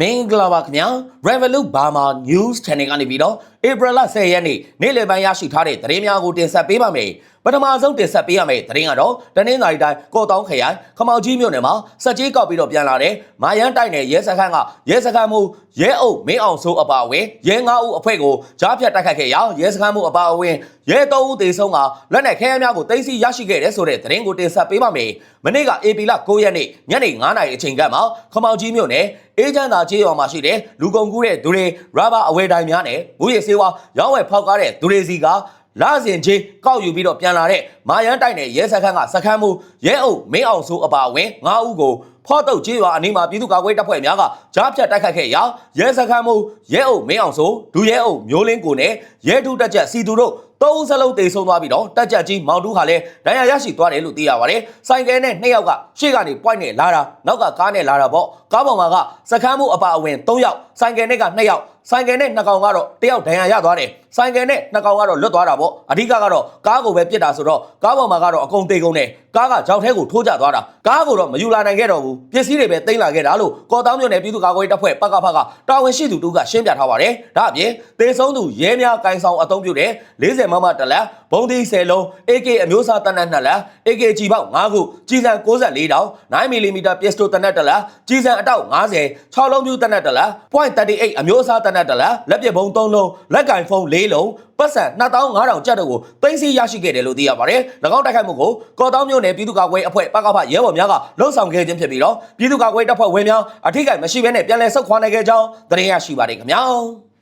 မင်္ဂလာပါခင်ဗျာ Revolut Burma News Channel ကနေပြီးတော့ April 10ရက်နေ့နေ့လယ်ပိုင်းရရှိထားတဲ့သတင်းများကိုတင်ဆက်ပေးပါမယ် ပထမဆုံးတင်ဆက်ပေးရမယ့်သတင်းကတော့တနင်္လာရီတိုင်းကော့တောင်းခရိုင်ခမောက်ကြီးမြို့နယ်မှာစက်ကြီးကောက်ပြီးတော့ပြန်လာတဲ့မာယန်တိုက်နယ်ရဲစခန်းကရဲစခန်းမှုရဲအုပ်မင်းအောင်စိုးအပါအဝင်ရဲ9ဦးအဖွဲ့ကိုကြားဖြတ်တိုက်ခတ်ခဲ့ရာရဲစခန်းမှုအပါအဝင်ရဲ3ဦးသေဆုံးကလက်နက်ခဲယမ်းများကိုတင်စီရရှိခဲ့တဲ့ဆိုတဲ့သတင်းကိုတင်ဆက်ပေးပါမယ်မနေ့က AP လ9ရက်နေ့ညနေ9:00နာရီအချိန်ကမှခမောက်ကြီးမြို့နယ်အေဂျန်သာကျေးရွာမှာရှိတဲ့လူကုန်ကူးတဲ့သူတွေရာဘာအဝယ်တိုင်းများနဲ့ငွေရစေးဝါရောင်းဝယ်ဖောက်ကားတဲ့သူတွေစီက လာစဉ်ချင်းကောက်ယူပြီးတော့ပြန်လာတဲ့မာယန်တိုက်နယ်ရဲစခန်းကစခန်းမှုရဲအုပ်မင်းအောင်စိုးအပါအဝင်9ဦးကိုဖော့တုတ်ကျေးရွာအနီးမှာပြည်သူ့ကာကွယ်တပ်ဖွဲ့များကကြားဖြတ်တိုက်ခတ်ခဲ့ရာရဲစခန်းမှုရဲအုပ်မင်းအောင်စိုးဒူရဲအုပ်မျိုးလင်းကိုနဲ့ရဲထုတက်ချက်စီသူတို့သုံးစလုံးတေဆုံးသွားပြီးတော့တက်ချက်ကြီးမောင်တူးဟာလည်းဒဏ်ရာရရှိသွားတယ်လို့သိရပါတယ်။ဆိုင်ကယ်နဲ့နှစ်ယောက်ကရှေ့ကနေပွိုက်နဲ့လာတာနောက်ကကားနဲ့လာတာပေါ့။ကားပေါ်မှာကစခန်းမှုအပါအဝင်၃ယောက်ဆိုင်ကယ်နဲ့က2ယောက်ဆိုင်ကယ်နဲ့နှစ်ကောင်ကတော့တယောက်ဒဏ်ရာရသွားတယ်။ ဆိုင်ကယ်နဲ့နှစ်ကောင်ကတော့လွတ်သွားတာပေါ့။အဓိကကတော့ကားကိုပဲပြစ်တာဆိုတော့ကားပေါ်မှာကတော့အကုန်တေကုန်တယ်။ကားကကြောက်ထဲကိုထိုးကျသွားတာ။ကားကိုတော့မယူလာနိုင်ခဲ့တော့ဘူး။ပစ္စည်းတွေပဲတင်လာခဲ့တာလို့ကော်တောင်းမြို့နယ်ပြည်သူ့ကာကွယ်ရေးတပ်ဖွဲ့ပကဖကတာဝန်ရှိသူတို့ကရှင်းပြထားပါတယ်။ဒါအပြင်တေဆုံးသူရဲများကိုင်ဆောင်အုံပြုတဲ့40မမတလက်ဘုံသီး10လုံး AK အမျိုးအစားတနက်2လက် AK ကြီးပေါက်5ခုကြီးစံ64တောင် 9mm ပစ္စတိုတနက်1လက်ကြီးစံအတောက်50 6လုံးပြူတနက်1လက် .38 အမျိုးအစားတနက်1လက်လက်ပစ်ဘုံ3လုံးလက်ကင်ဖုန်း4လုံးပတ်စံ2500ကျပ်တို့ကိုတင်စီရရှိခဲ့တယ်လို့သိရပါတယ်။၎င်းတိုက်ခိုက်မှုကိုကော်တောင်းမြို့နယ်ပြည်သူ့ကာကွယ်အဖွဲ့ပကဖရဲဘော်များကလှုံ့ဆော်ခဲ့ခြင်းဖြစ်ပြီးတော့ပြည်သူ့ကာကွယ်တပ်ဖွဲ့ဝင်များအထိကိမရှိဘဲနဲ့ပြန်လည်ဆုတ်ခွာနိုင်ခဲ့ကြောင်းသတင်းရရှိပါတယ်ခင်ဗျာ။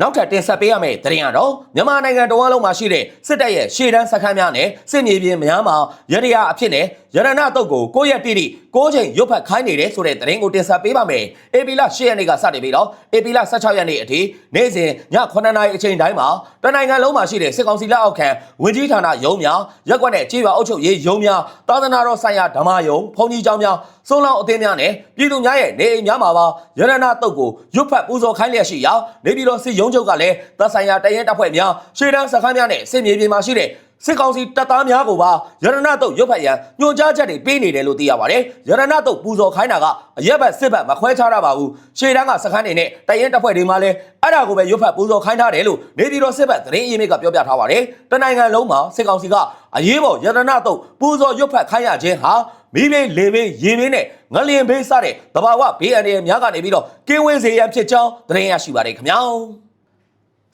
နောက်ထပ်တင်ဆက်ပေးရမယ့်သတင်းကတော့မြန်မာနိုင်ငံတော်အလုံးမှာရှိတဲ့စစ်တပ်ရဲ့ရှေ့တန်းစခန်းများနဲ့စစ်မြေပြင်များမှာရရအဖြစ်နဲ့ရတနာတုတ်ကိုကိုရက်တိတိကိုချိန်ရုပ်ဖတ်ခိုင်းနေတဲ့ဆိုတဲ့သတင်းကိုတင်ဆက်ပေးပါမယ်။ AP လ10ရက်နေ့ကစတင်ပြီးတော့ AP လ16ရက်နေ့အထိနေ့စဉ်ည9:00နာရီအချိန်တိုင်းမှာတနိုင်ငံလုံးမှာရှိတဲ့စစ်ကောင်စီလက်အောက်ခံဝင်ကြီးဌာနရုံးများရက်ကွက်နဲ့ကြေးရွာအုပ်ချုပ်ရေးရုံးများသာသနာတော်ဆိုင်ရာဓမ္မယုံဘုံကြီးကျောင်းများစုံလောင်အသင်းများနဲ့ပြည်သူများရဲ့နေအိမ်များမှာပါရတနာတုတ်ကိုရုပ်ဖတ်ပူဇော်ခိုင်းလျက်ရှိရာနေပြည်တော်စစ်ရုံးချုပ်ကလည်းသက်ဆိုင်ရာတရင်တပ်ဖွဲ့များရှေ့တန်းစခန်းများနဲ့စစ်မြေပြင်မှာရှိတဲ့ စစ်ကောင်စီတပ်သားများကိုပါရတနာတုတ်ရုပ်ဖတ်ရန်ညွှန်ကြားချက်တွေပေးနေတယ်လို့သိရပါတယ်။ရတနာတုတ်ပူဇော်ခိုင်းတာကအရက်ဘက်စစ်ဘက်မခွဲခြားရပါဘူး။ရှေ့တန်းကစခန်းတွေနဲ့တရင်တပ်ဖွဲ့တွေမှာလည်းအဲ့ဒါကိုပဲရုပ်ဖတ်ပူဇော်ခိုင်းထားတယ်လို့နေပြည်တော်စစ်ဘက်သတင်းအရင်းမြစ်ကပြောပြထားပါတယ်။တနိုင်ငံလုံးမှာစစ်ကောင်စီကအရေးပေါ်ရတနာတုတ်ပူဇော်ရုပ်ဖတ်ခိုင်းရခြင်းဟာမိဘလေဘေးရေဘေးနဲ့ငလျင်ဘေးစတဲ့တဘာဝဘေးအန္တရာယ်များကနေပြီးတော့ကင်းဝေးစေရန်ဖြစ်ကြောင်းသတင်းရရှိပါတယ်ခင်ဗျာ။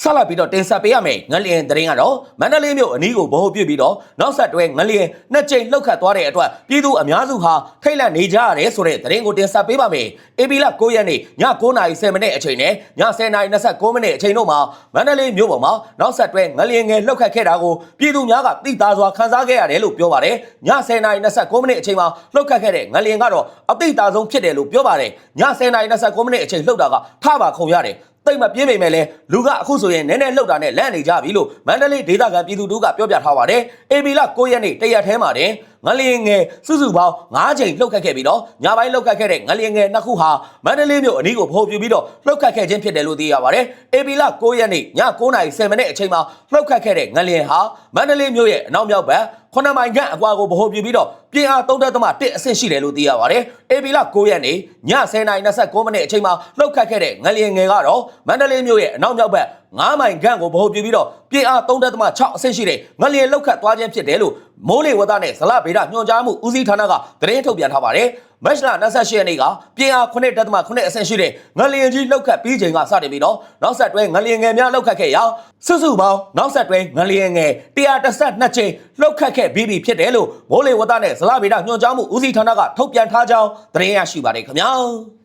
ဆက်လက်ပြီးတော့တင်ဆက်ပေးရမယ်ငလျင်သတင်းကတော့မန္တလေးမြို့အနီးကိုဗဟိုပြုပြီးတော့နောက်ဆက်တွဲငလျင်နှစ်ကြိမ်လှုပ်ခတ်သွားတဲ့အတွက်ပြည်သူအများစုဟာထိတ်လန့်နေကြရတယ်ဆိုတဲ့သတင်းကိုတင်ဆက်ပေးပါမယ်။ AB လ9ရက်နေ့ည9:30မိနစ်အချိန်နဲ့ည10:29မိနစ်အချိန်တို့မှာမန္တလေးမြို့ပေါ်မှာနောက်ဆက်တွဲငလျင်ငယ်လှုပ်ခတ်ခဲ့တာကိုပြည်သူများကသိသားစွာခန်းစားခဲ့ရတယ်လို့ပြောပါတယ်။ည10:29မိနစ်အချိန်မှာလှုပ်ခတ်ခဲ့တဲ့ငလျင်ကတော့အသိသားဆုံးဖြစ်တယ်လို့ပြောပါတယ်။ည10:29မိနစ်အချိန်လှုပ်တာကထပါခုံရတယ်။ တိတ်မပြင်းပေမဲ့လည်းလူကအခုဆိုရင်နည်းနည်းလှုပ်တာနဲ့လန့်နေကြပြီလို့မန္တလေးဒေသခံပြည်သူတို့ကပြောပြထားပါတယ်။ AB လ9ရက်နေ့တရက်ထဲမှာတင်ငလျင်ငယ်စုစုပေါင်း9ချိန်လှုပ်ခတ်ခဲ့ပြီးတော့ညပိုင်းလှုပ်ခတ်ခဲ့တဲ့ငလျင်ငယ်နှစ်ခုဟာမန္တလေးမြို့အနီးကိုဖုံပြပြီးတော့လှုပ်ခတ်ခဲ့ခြင်းဖြစ်တယ်လို့သိရပါတယ်။ AB လ9ရက်နေ့ည9:10မိနစ်အချိန်မှာလှုပ်ခတ်ခဲ့တဲ့ငလျင်ဟာမန္တလေးမြို့ရဲ့အနောက်မြောက်ဘက် ခုနှစ်မိုင်ခန့်အကွာကိုဗဟိုပြုပြီးတော့ပြင်းအား3.1အဆင့်ရှိတယ်လို့သိရပါတယ်။ AB လ9ရက်နေ့ည10:29မိနစ်အချိန်မှာလှုပ်ခတ်ခဲ့တဲ့ငလျင်ငယ်ကတော့မန္တလေးမြို့ရဲ့အနောက်မြောက်ဘက်9မိုင်ခန့်ကိုဗဟိုပြုပြီးတော့ပြင်းအား3.6အဆင့်ရှိတဲ့ငလျင်လှုပ်ခတ်သွားခြင်းဖြစ်တယ်လို့မိုးလေဝသနဲ့ဇလဗေဒညွှန်ကြားမှုဦးစီးဌာနကသတင်းထုတ်ပြန်ထားပါတယ်။ မတ်လ28ရက်နေ့ကပြင်းအား9.9အဆင့်ရှိတဲ့ငလျင်ကြီးလှုပ်ခတ်ပြီးချိန်ကစတင်ပြီးတော့နောက်ဆက်တွဲငလျင်ငယ်များလှုပ်ခတ်ခဲ့ရာစုစုပေါင်းနောက်ဆက်တွဲငလျင်ငယ်112ချိန်လှုပ်ခတ်ခဲ့ပြီးပြီဖြစ်တယ်လို့မိုးလေဝသနဲ့ဇလဗေဒညွှန်ကြားမှုဦးစီးဌာနကထုတ်ပြန်ထားကြောင်းသတင်းရရှိပါတယ်ခင်ဗျာ။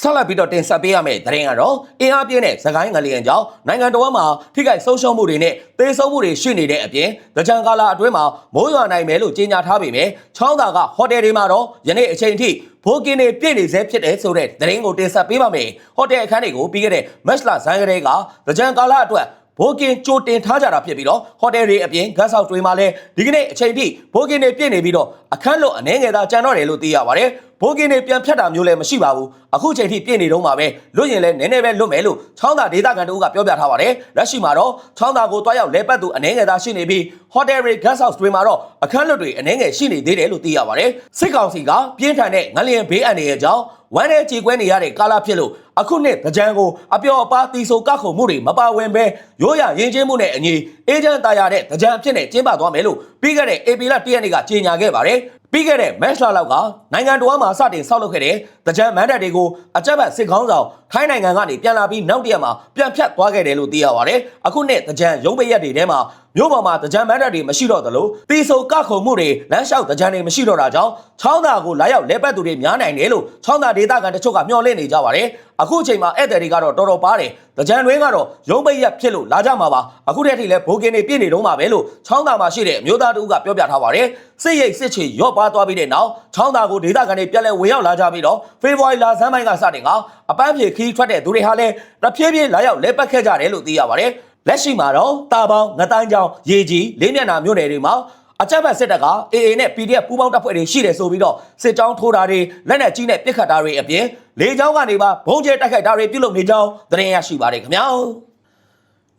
ဆက်လက်ပြီးတော့တင်ဆက်ပေးရမယ့်သတင်းကတော့အင်အားပြင်းတဲ့သခိုင်းငလျင်ကြောင့်နိုင်ငံတော်မှာထိခိုက်ဆုံးရှုံးမှုတွေနဲ့သေဆုံးမှုတွေရှိနေတဲ့အပြင်ကြံကာလအတွင်းမှာမိုးရွာနိုင်မယ်လို့ကြေညာထားပေမဲ့ချောင်းသာကဟိုတယ်တွေမှာတော့ယနေ့အချိန်ထိဘိုးကင်းတွေပြည့်နေစေဖြစ်တယ်ဆိုတဲ့သတင်းကိုတင်ဆက်ပေးပါမယ်ဟိုတယ်အခန်းတွေကိုပြီးခဲ့တဲ့မက်လဇန်ကလေးကကြံကာလအတွက်ဘိုးကင်ကြိုတင်ထားကြတာဖြစ်ပြီးတော့ဟိုတယ်တွေအပြင်ဂတ်ဆောက်တွေမှာလည်းဒီကနေ့အချိန်ထိဘိုးကင်တွေပြည့်နေပြီးတော့အခန်းလွတ်အနေငယ်သာကျန်တော့တယ်လို့သိရပါတယ် ဘိုးကင်းတွေပြန်ဖြတ်တာမျိုးလည်းမရှိပါဘူးအခုချိန်ထိပြည့်နေတော့မှာပဲလွတ်ရင်လည်းနည်းနည်းပဲလွတ်မယ်လို့ချောင်းသာဒေသခံတို့ကပြောပြထားပါတယ်လက်ရှိမှာတော့ချောင်းသာကိုတွားရောက်လဲပတ်သူအနေငယ်သားရှိနေပြီး hotel တွေ guest house တွေမှာတော့အခန်းလွတ်တွေအနေငယ်ရှိနေသေးတယ်လို့သိရပါတယ်စစ်ကောင်စီကပြင်းထန်တဲ့ငလျင်ဘေးအန္တရာယ်ကြောင့် ဝမ်းနဲ့ကြေကွဲနေရတဲ့ကာလဖြစ်လို့အခုနှစ်ကြံကိုအပျော်အပါတီဆိုကခုံမှုတွေမပါဝင်ပဲရိုးရရင်ချင်းမှုနဲ့အညီအေဂျင့်တာရတဲ့ကြံအဖြစ်နဲ့ကျင်းပသွားမယ်လို့ပြီးခဲ့တဲ့ AP လ1ရက်နေ့ကကြေညာခဲ့ပါတယ်ပြီးခဲ့တဲ့ match လောက်ကနိုင်ငံတော်မှာစတင်ဆောက်လုပ်ခဲ့တဲ့ကြံမန်ဒတ်တွေကိုအကြက်ဘတ်စစ်ကောင်းဆောင်ထိုင်းနိုင်ငံကနေပြန်လာပြီးနောက်တရက်မှာပြန်ဖြတ်သွားခဲ့တယ်လို့သိရပါတယ်အခုနှစ်ကြံရုံးပိတ်ရက်တွေထဲမှာ မြို့ပေါ်မှာကြံမန်ဒတ်တွေမရှိတော့သလိုတီဆိုကခုံမှုတွေလမ်းလျှောက်ကြံတွေမရှိတော့တာကြောင့်ချောင်းသာကိုလာရောက်လဲပတ်သူတွေများနိုင်တယ်လို့ချောင်းသာဒေသခံတချို့ကမျှော်လင့်နေကြပါတယ်အခုအချိန်မှာဧည့်သည်တွေကတော့တော်တော်ပါတယ်ကြံတွင်းကတော့ရုံးပိတ်ရက်ဖြစ်လို့လာကြမှာပါအခုတည်းထိလည်းဘိုးကင်းတွေပြည့်နေတော့မှာပဲလို့ချောင်းသာမှာရှိတဲ့အမျိုးသားတို့ကပြောပြထားပါတယ်စစ်ရိတ်စစ်ချေရော့ပါသွားပြီးတဲ့နောက်ချောင်းသာကိုဒေသခံတွေပြန်လဲဝင်ရောက်လာကြပြီးတော့ဖေဖော်ဝါရီလဆန်းပိုင်းကစတင်ကအပန်းဖြေခီးထွက်တဲ့သူတွေဟာလည်းတဖြည်းဖြည်းလာရောက်လဲပတ်ခဲ့ကြတယ်လို့သိရပါတယ် လက်ရှိမှာတော့တာပေါင်းငတိုင်းချောင်းရေကြီးလေးမျက်နှာမြို့နယ်တွေမှာအကြမ်းဖက်စစ်တပ်က AA နဲ့ PDF ပူးပေါင်းတပ်ဖွဲ့တွေရှိတယ်ဆိုပြီးတော့စစ်ကြောင်းထိုးတာတွေလက်နက်ကြီးနဲ့ပစ်ခတ်တာတွေအပြင်လေကြောင်းကနေပါဘုံကျဲတိုက်ခိုက်တာတွေပြုလုပ်နေကြောင်းသတင်းရရှိပါတယ်ခင်ဗျာ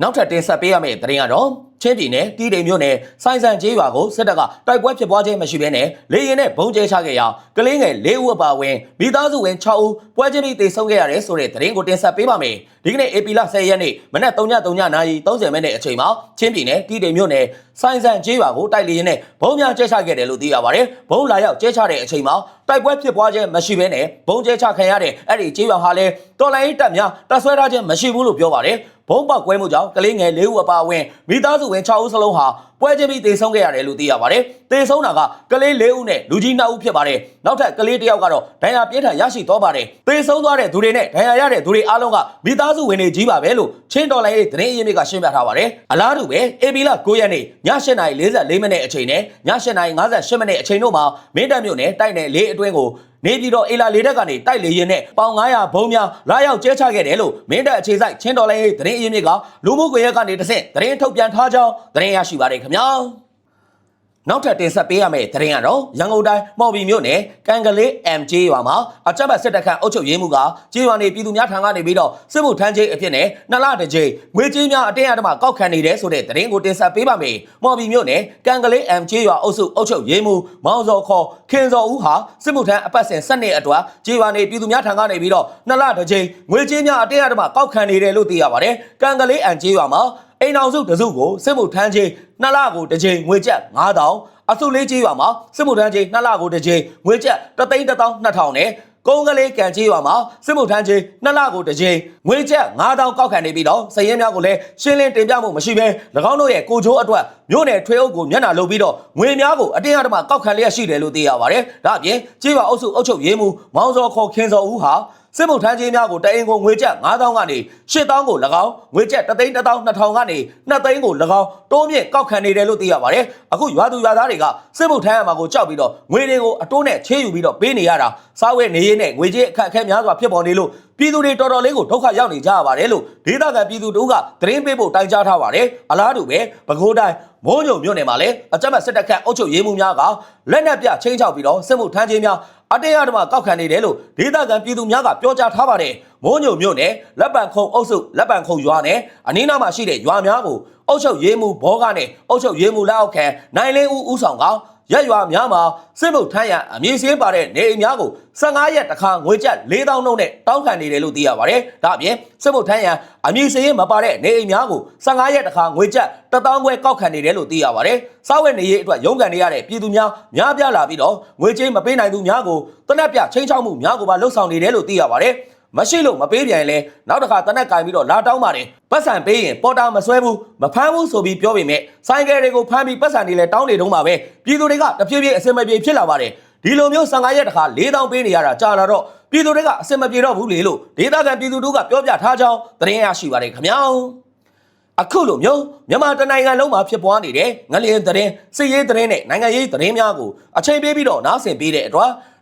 နောက်ထပ်တင်ဆက်ပေးရမယ့်သတင်းကတော့ ချင်းပြည်နယ်တီးတိမ်မြို့နယ်စိုင်းဆန်ကျေးရွာကိုစစ်တပ်ကတိုက်ပွဲဖြစ်ပွားခြင်းမရှိဘဲနဲ့လေရင်နဲ့ဘုံကျဲချခဲ့ရာကလေးငယ်၄ဦးအပါအဝင်မိသားစုဝင်6ဦးပွဲချင်းပြီးတေဆုံးခဲ့ရတယ်ဆိုတဲ့သတင်းကိုတင်ဆက်ပေးပါမယ်ဒီကနေ့ AP လ10ရက်နေ့မနက်3:03နာရီ30မိနစ်အချိန်မှာချင်းပြည်နယ်တီးတိမ်မြို့နယ်စိုင်းဆန်ကျေးရွာကိုတိုက်လေရင်နဲ့ဘုံများကျဲချခဲ့တယ်လို့သိရပါတယ်ဘုံလာရောက်ကျဲချတဲ့အချိန်မှာတိုက်ပွဲဖြစ်ပွားခြင်းမရှိဘဲနဲ့ဘုံကျဲချခံရတဲ့အဲ့ဒီကျေးရွာဟာလည်းတော်လိုင်းတပ်များတပ်ဆွဲထားခြင်းမရှိဘူးလို့ပြောပါတယ် ဘုံပေါက်ကွဲမှုကြောင့်ကလေးငယ်၄ဦးအပါအဝင်မိသားစုဝင်6ဦးစလုံးဟာပွဲချင်းပြီးတေဆုံးခဲ့ရတယ်လို့သိရပါတယ်။တေဆုံးတာကကလေး၄ဦးနဲ့လူကြီး2ဦးဖြစ်ပါတယ်။နောက်ထပ်ကလေးတစ်ယောက်ကတော့ဒဏ်ရာပြင်းထန်ရရှိသွားပါတယ်။တေဆုံးသွားတဲ့သူတွေနဲ့ဒဏ်ရာရတဲ့သူတွေအားလုံးကမိသားစုဝင်တွေကြီးပါပဲလို့ချင်းတော်လိုင်းရဲ့သတင်းအရင်းမြစ်ကရှင်းပြထားပါတယ်။အလားတူပဲ AB လ9ရက်နေ့ည8:44မိနစ်အချိန်နဲ့ည8:58မိနစ်အချိန်တို့မှာမင်းတပ်မြို့နယ်တိုက်နယ်လေးအတွင်းကို နေပြည်တော်အေလာလေးတက်ကနေတိုက်လေရင်နဲ့ပေါင်900ဘုံများလာရောက်ကျဲချခဲ့တယ်လို့မင်းတပ်အခြေစိုက်ချင်းတော်လိုင်းရဲ့သတင်းအရင်းမြစ်ကလူမှုကွန်ရက်ကနေတဆင့်သတင်းထုတ်ပြန်ထားကြောင်းသတင်းရရှိပါတယ်ခင်ဗျာ နောက်ထပ်တင်ဆက်ပေးရမယ့်သတင်းကတော့ရန်ကုန်တိုင်းမော်ဘီမြို့နယ်ကံကလေး MJ ရွာမှာအကြမ်းဖက်စစ်တပ်ခန့်အုပ်ချုပ်ရေးမှုကကျေးရွာနေပြည်သူများထံကနေပြီးတော့စစ်မှုထမ်းခြင်းအဖြစ်နဲ့နှစ်လတစ်ကြိမ်ငွေကြေးများအတင်းအဓမ္မကောက်ခံနေတယ်ဆိုတဲ့သတင်းကိုတင်ဆက်ပေးပါမယ်။မော်ဘီမြို့နယ်ကံကလေး MJ ရွာအုပ်စုအုပ်ချုပ်ရေးမှုမောင်စော်ခေါ်ခင်စော်ဦးဟာစစ်မှုထမ်းအပတ်စဉ်၁၂အတွက်ကျေးရွာနေပြည်သူများထံကနေပြီးတော့နှစ်လတစ်ကြိမ်ငွေကြေးများအတင်းအဓမ္မကောက်ခံနေတယ်လို့သိရပါတယ်။ကံကလေး MJ ရွာမှာ အိမ်အောင်စုတစုကိုစစ်မှုထမ်းခြင်းနှစ်လကိုတစ်ကြိမ်ငွေကျပ်9000အစုလေးကြီးရွာမှာစစ်မှုထမ်းချင်းနှစ်လကိုတစ်ချိန်ငွေကျပ်3,100,000နဲ့ကုန်းကလေးကန်ကြီးရွာမှာစစ်မှုထမ်းချင်းနှစ်လကိုတစ်ချိန်ငွေကျပ်9000ကောက်ခံနေပြီးတော့စရင်များကိုလည်းရှင်းလင်းတင်ပြမှုမရှိဘဲ၎င်းတို့ရဲ့ကိုချိုးအတွက်မြို့နယ်ထွေအုပ်ကိုမျက်နှာလုပ်ပြီးတော့ငွေများကိုအတင်းအဓမ္မကောက်ခံလျက်ရှိတယ်လို့သိရပါတယ်။ဒါ့အပြင်ကြီးရွာအုပ်စုအုပ်ချုပ်ရေးမှူးမောင်စောခေါ်ခင်စောဦးဟာ စစ်မှုထမ်းခြင်းများကိုတအင်ကိုငွေကျပ်9000ကနေ8000ကို၎င်းငွေကျပ်3,100,000ကနေ2သိန်းကို၎င်းတိုးမြင့်ကောက်ခံနေတယ်လို့သိရပါတယ်။အခုရွာသူရွာသားတွေကစစ်မှုထမ်းရမှာကိုကြောက်ပြီးတော့ငွေတွေကိုအတိုးနဲ့ချေးယူပြီးတော့ပေးနေရတာစားဝဲနေရင်းနဲ့ငွေကြေးအခက်အခဲများစွာဖြစ်ပေါ်နေလို့ပြည်သူတွေတော်တော်လေးကိုဒုက္ခရောက်နေကြရပါတယ်လို့ဒေသခံပြည်သူတို့ကသတင်းပေးဖို့တိုင်ကြားထားပါတယ်။အလားတူပဲပဲခူးတိုင်းမိုးညုံမြို့နယ်မှာလည်းအကြမ်းဖက်စစ်တပ်ခန့်အုပ်ချုပ်ရေးမှူးများကလက်နက်ပြချင်းချောက်ပြီးတော့စစ်မှုထမ်းခြင်းများ အတေးအဓမ္မကောက်ခံနေတယ်လို့ဒေသခံပြည်သူများကပြောကြားထားပါတယ်။မိုးညုံမြို့နယ်လက်ပံခုံအုပ်စုလက်ပံခုံရွာနဲ့အနီးနားမှာရှိတဲ့ရွာများကိုအုပ်ချုပ်ရေးမှူးဘောကနဲ့အုပ်ချုပ်ရေးမှူးလက်အောက်ခံနိုင်လင်းဦးဦးဆောင်က ရက်ရွာများမှာစစ်မှုထမ်းရန်အမည်စင်းပါတဲ့နေအိမ်များကို15ရက်တခါငွေကျပ်4000နှုန်းနဲ့တောင်းခံနေတယ်လို့သိရပါတယ်။ဒါအပြင်စစ်မှုထမ်းရန်အမည်စင်းမပါတဲ့နေအိမ်များကို15ရက်တခါငွေကျပ်1000ခွဲကောက်ခံနေတယ်လို့သိရပါတယ်။စားဝတ်နေရေးအတွက်ရုန်းကန်နေရတဲ့ပြည်သူများများပြားလာပြီးတော့ငွေကြေးမပေးနိုင်သူများကိုတနက်ပြချင်းချောက်မှုများကိုပါလှုပ်ဆောင်နေတယ်လို့သိရပါတယ်။ မရှိလို့မပေးပြန်ရင်လဲနောက်တစ်ခါတနက်ကင်ပြီးတော့လာတောင်းပါတယ်ပတ်စံပေးရင်ပေါ်တာမဆွဲဘူးမဖမ်းဘူးဆိုပြီးပြောပေမဲ့ဆိုင်ကယ်တွေကိုဖမ်းပြီးပတ်စံတွေလည်းတောင်းနေတုံးပါပဲပြည်သူတွေကတဖြည်းဖြည်းအစင်မပြေဖြစ်လာပါတယ်ဒီလိုမျိုး15ရက်တခါ4000ပေးနေရတာကြာလာတော့ပြည်သူတွေကအစင်မပြေတော့ဘူးလေလို့ဒေသခံပြည်သူတို့ကပြောပြထားကြောင်းသတင်းရရှိပါတယ်ခင်ဗျာအခုလိုမျိုးမြန်မာတနိုင်ငံလုံးမှာဖြစ်ပွားနေတဲ့ငလျင်သတင်းစစ်ရေးသတင်းနဲ့နိုင်ငံရေးသတင်းများကိုအချိန်ပေးပြီးတော့နားဆင်ပေးတဲ့အတွက်